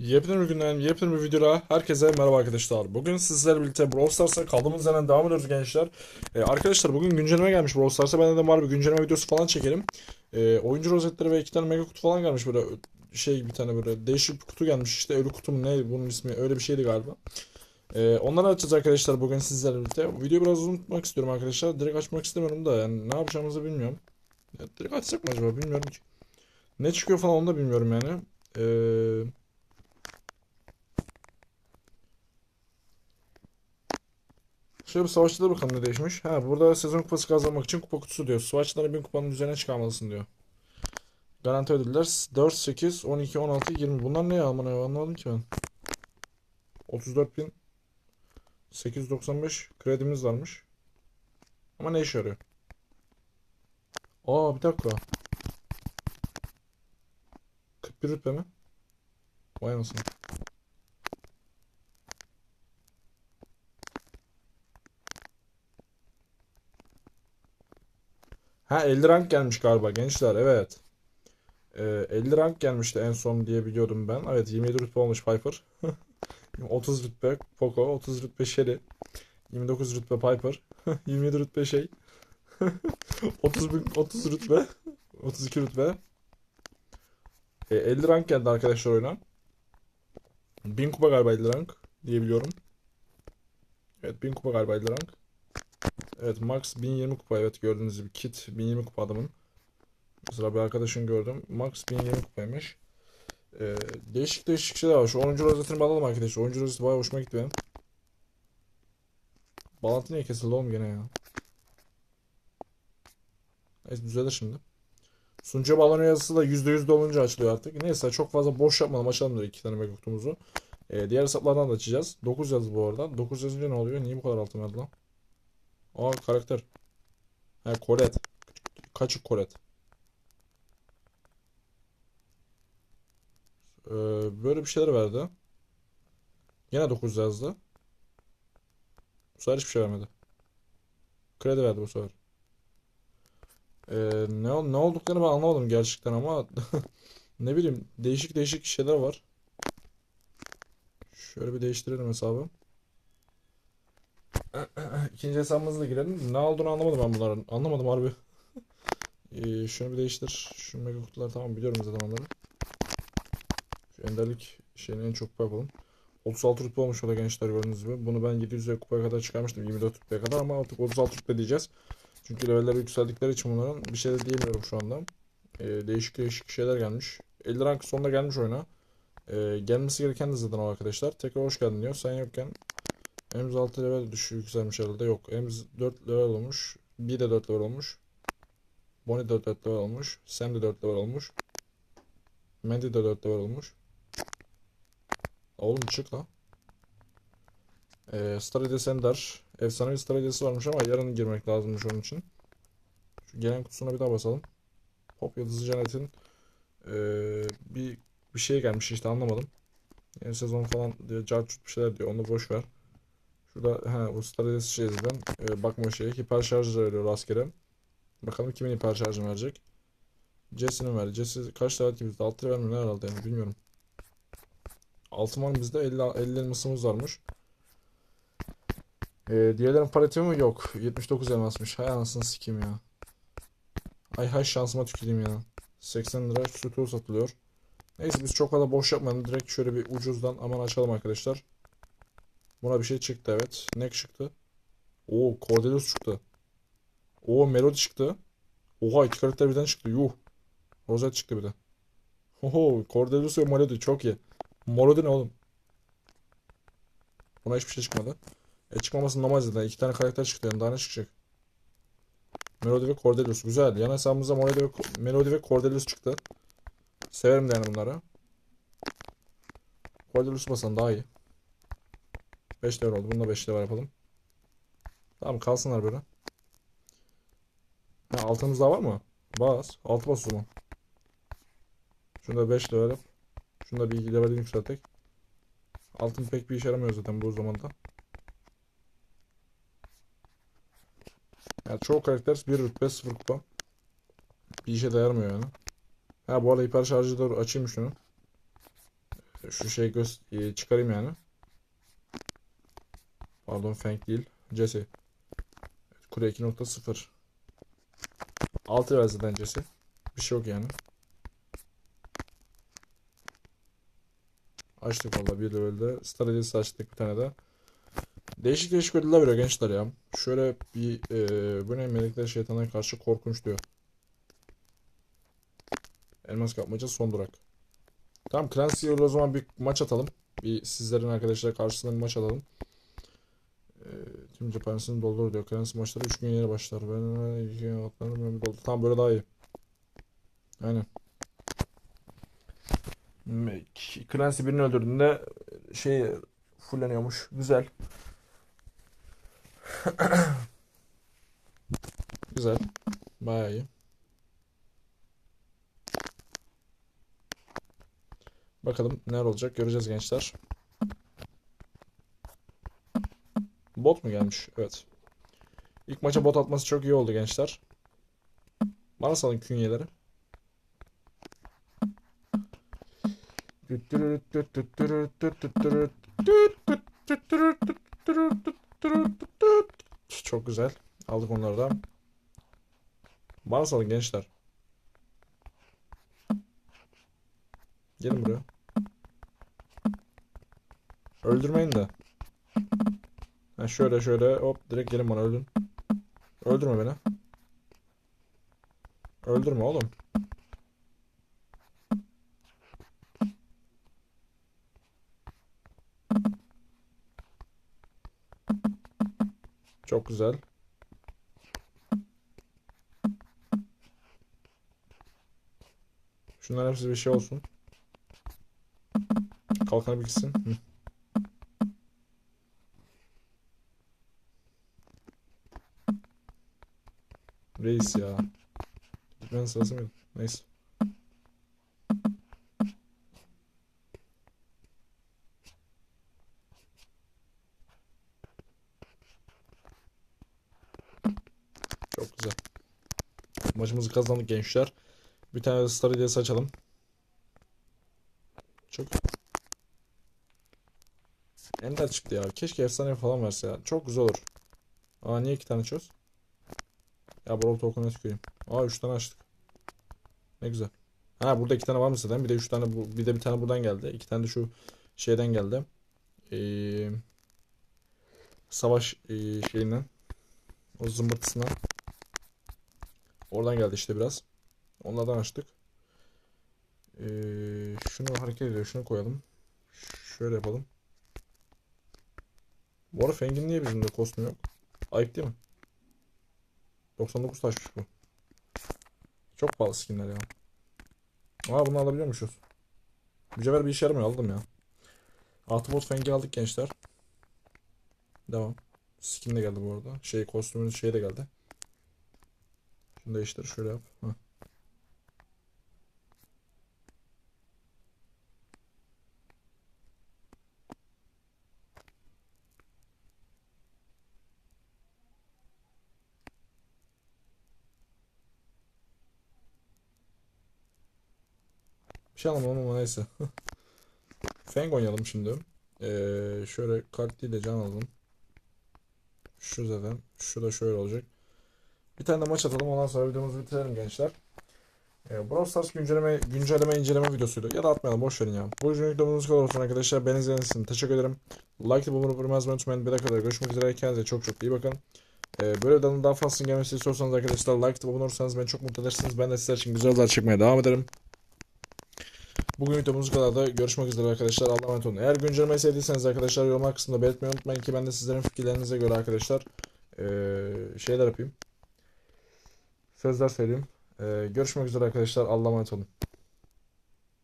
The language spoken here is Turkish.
Yepyeni bir günden, yepyeni bir videoda herkese merhaba arkadaşlar. Bugün sizlerle birlikte Brawl Stars'a kaldığımız yerden devam ediyoruz gençler. Ee, arkadaşlar bugün güncelleme gelmiş Brawl Stars'a. Ben de var bir güncelleme videosu falan çekelim. Ee, oyuncu rozetleri ve iki tane mega kutu falan gelmiş böyle şey bir tane böyle değişik bir kutu gelmiş işte ölü kutu mu ne bunun ismi öyle bir şeydi galiba. Ee, onları açacağız arkadaşlar bugün sizlerle birlikte. Videoyu biraz uzun tutmak istiyorum arkadaşlar. Direkt açmak istemiyorum da yani ne yapacağımızı bilmiyorum. Ya, direkt açsak mı acaba bilmiyorum ki. Ne çıkıyor falan onu da bilmiyorum yani. Eee... Şöyle bir savaşçıda bakalım ne değişmiş. Ha burada sezon kupası kazanmak için kupa kutusu diyor. Savaşçıları 1000 kupanın üzerine çıkarmalısın diyor. Garanti ödüller 4, 8, 12, 16, 20. Bunlar ne ya aman ya ki ben. 34.895 kredimiz varmış. Ama ne işe yarıyor? Aa bir dakika. 41 rütbe mi? Vay anasını. Ha 50 rank gelmiş galiba gençler evet. Ee, 50 rank gelmişti en son diye biliyordum ben. Evet 27 rütbe olmuş Piper. 30 rütbe Poco, 30 rütbe Shelly, 29 rütbe Piper, 27 rütbe şey, 30 bin, 30 rütbe, 32 rütbe. E, 50 rank geldi arkadaşlar oyuna. 1000 kupa galiba 50 rank diye biliyorum. Evet 1000 kupa galiba 50 rank. Evet Max 1020 kupa evet gördüğünüz gibi kit 1020 kupa adamın. Mesela bir arkadaşın gördüm. Max 1020 kupaymış. Ee, değişik değişik şeyler var. Şu 10. rozetini bağladım arkadaşlar. 10. rozeti bayağı hoşuma gitti benim. Bağlantı niye kesildi oğlum gene ya? Neyse düzelir şimdi. Sunucuya bağlanıyor yazısı da %100 dolunca açılıyor artık. Neyse çok fazla boş yapmadım. Açalım da iki tane mega kutumuzu. Ee, diğer hesaplardan da açacağız. 9 yazdı bu arada. 9 yazınca ne oluyor? Niye bu kadar altın verdi lan? Aa karakter. Ha Koret. Kaçık Koret. Ee, böyle bir şeyler verdi. Yine 9 yazdı. Bu sefer hiçbir şey vermedi. Kredi verdi bu sefer. Ee, ne, ne olduklarını ben anlamadım gerçekten ama ne bileyim değişik değişik şeyler var. Şöyle bir değiştirelim hesabı. İkinci hesabımızla girelim. Ne olduğunu anlamadım ben bunların. Anlamadım harbi. Ee, şunu bir değiştir. Şu mega kutuları tamam biliyorum zaten onları. Şu enderlik şeyini en çok yapalım. 36 rütbe olmuş o da gençler gördüğünüz gibi. Bunu ben 700 kupaya kadar çıkarmıştım 24 rütbeye kadar ama artık 36 rütbe diyeceğiz. Çünkü leveller yükseldikleri için bunların bir şey de diyemiyorum şu anda. Ee, değişik değişik şeyler gelmiş. 50 rank sonunda gelmiş oyuna. Ee, gelmesi gereken de zaten o arkadaşlar. Tekrar hoş geldin diyor. Sen yokken Emz 6 level düşük yükselmiş herhalde. Yok. Emz 4 level olmuş. Bir de 4 level olmuş. Bonnie de 4 level olmuş. Sam de 4 level olmuş. Mandy de 4 level olmuş. Oğlum çık la. Ee, Star Hediyesi Ender. Efsanevi Star Hediyesi varmış ama yarın girmek lazımmış onun için. Şu gelen kutusuna bir daha basalım. Pop Yıldızı Cennet'in ee, bir bir şey gelmiş işte anlamadım. Yeni sezon falan diyor. Carçut bir şeyler diyor. Onu boş ver. Şurada Hediyesi şey zaten. Ee, bakma şeyi. Hiper şarj veriyor rastgele. Bakalım kimin hiper şarjını verecek. Jesse'nin verdi. Jesse kaç ki bizde? 6 level mi ne herhalde yani bilmiyorum. Altın var bizde 50, 50 elmasımız varmış. Ee, diğerlerin pariti mi? Yok. 79 elmasmış. Hay anasını sikeyim ya. Ay hay şansıma tüküreyim ya. 80 lira sütü satılıyor. Neyse biz çok fazla boş yapmayalım. Direkt şöyle bir ucuzdan aman açalım arkadaşlar. Buna bir şey çıktı evet. Ne çıktı? Oo Cordelius çıktı. Oo Melody çıktı. Oha iki karakter birden çıktı. Yuh. Rosette çıktı bir de. Oho Cordelius ve Melody çok iyi. Melody ne oğlum? Buna hiçbir şey çıkmadı. E çıkmaması normal zaten. İki tane karakter çıktı yani daha ne çıkacak? Melody ve Cordelius. Güzel. Yan hesabımıza Melody ve, Melody ve Cordelius çıktı. Severim yani bunları. Cordelius basan daha iyi. 5 level oldu. Bunu da 5 level yapalım. Tamam kalsınlar böyle. Ha, altımız daha var mı? Bas. Altı bas o zaman. Şunu da 5 level yap. Şunu da bir 2 level yükseltek. Altın pek bir işe yaramıyor zaten bu zamanda. Yani çoğu karakter 1 rütbe 0 kupa. Bir işe dayanmıyor yani. Ha bu arada hiper şarjı da açayım şunu. Şu şey göz e, çıkarayım yani. Pardon Feng değil. Jesse. Kule 2.0. 6 ver zaten Jesse. Bir şey yok yani. Açtık valla bir level'de. Star Hediyesi açtık bir tane de. Değişik değişik ödüller veriyor gençler ya. Şöyle bir e, bu ne melekler şeytana karşı korkunç diyor. Elmas kapmaca son durak. Tamam Clancy'ye o zaman bir maç atalım. Bir sizlerin arkadaşlar karşısında bir maç atalım. Tüm cephanesini doldur diyor. Clancy maçları 3 gün yeni başlar. Ben iki gün atlarım, doldur. Tamam böyle daha iyi. Aynen. Clancy birini öldürdüğünde şey fulleniyormuş. Güzel. Güzel. Bayağı iyi. Bakalım neler olacak göreceğiz gençler. Bot mu gelmiş? Evet. İlk maça bot atması çok iyi oldu gençler. Bana salın künyeleri. Çok güzel. Aldık onları da. Bana salın gençler. Gelin buraya. Öldürmeyin de. Ha şöyle şöyle hop direkt gelin bana öldün. Öldürme beni. Öldürme oğlum. Çok güzel. Şunların hepsi bir şey olsun. Kalkanı bir. Reis ya. Gitmenin sırası mıydı? Neyse. Çok güzel. Maçımızı kazandık gençler. Bir tane Star hediyesi açalım. Çok Ender çıktı ya. Keşke efsane falan verse ya. Çok güzel olur. Aa niye iki tane çöz? Ya Brawl Token'a tüküreyim. Aa üç tane açtık. Ne güzel. Ha burada iki tane var mı zaten? Bir de üç tane bu, bir de bir tane buradan geldi. İki tane de şu şeyden geldi. Ee, savaş ee, şeyinden. O zımbırtısından. Oradan geldi işte biraz. Onlardan açtık. Ee, şunu hareket ediyor. Şunu koyalım. Şöyle yapalım. Bu arada Feng'in niye bizim de kostüm yok? Ayıp değil mi? 99 taşmış bu. Çok pahalı skinler ya. Aa bunu alabiliyormuşuz. Mücevher bir işe yaramıyor aldım ya. Autobot Feng'i aldık gençler. Devam. Skin de geldi bu arada. Şey kostümün şey de geldi. Şunu değiştir şöyle yap. Heh. Bir şey anlamadım ama neyse. Feng oynayalım şimdi. Ee, şöyle kart değil de can alalım. Şu zaten. Şu da şöyle olacak. Bir tane de maç atalım. Ondan sonra videomuzu bitirelim gençler. Ee, Brawl Stars güncelleme, güncelleme inceleme videosuydu. Ya da atmayalım boş verin ya. Bu videonun videomuz kadar olsun arkadaşlar. Beni izlediğiniz teşekkür ederim. Like bulunur bulunmaz unutmayın. Bir dakika kadar görüşmek üzere. Kendinize çok çok iyi bakın. Ee, böyle videoların daha fazla gelmesini istiyorsanız arkadaşlar like de bulunursanız beni çok mutlu edersiniz. Ben de sizler için güzel videolar çekmeye devam ederim. Bugün videomuz kadar da görüşmek üzere arkadaşlar. Allah'a emanet olun. Eğer güncellemeyi sevdiyseniz arkadaşlar yorumlar kısmında belirtmeyi unutmayın ki ben de sizlerin fikirlerinize göre arkadaşlar ee, şeyler yapayım. Sözler söyleyeyim. Ee, görüşmek üzere arkadaşlar. Allah'a emanet olun.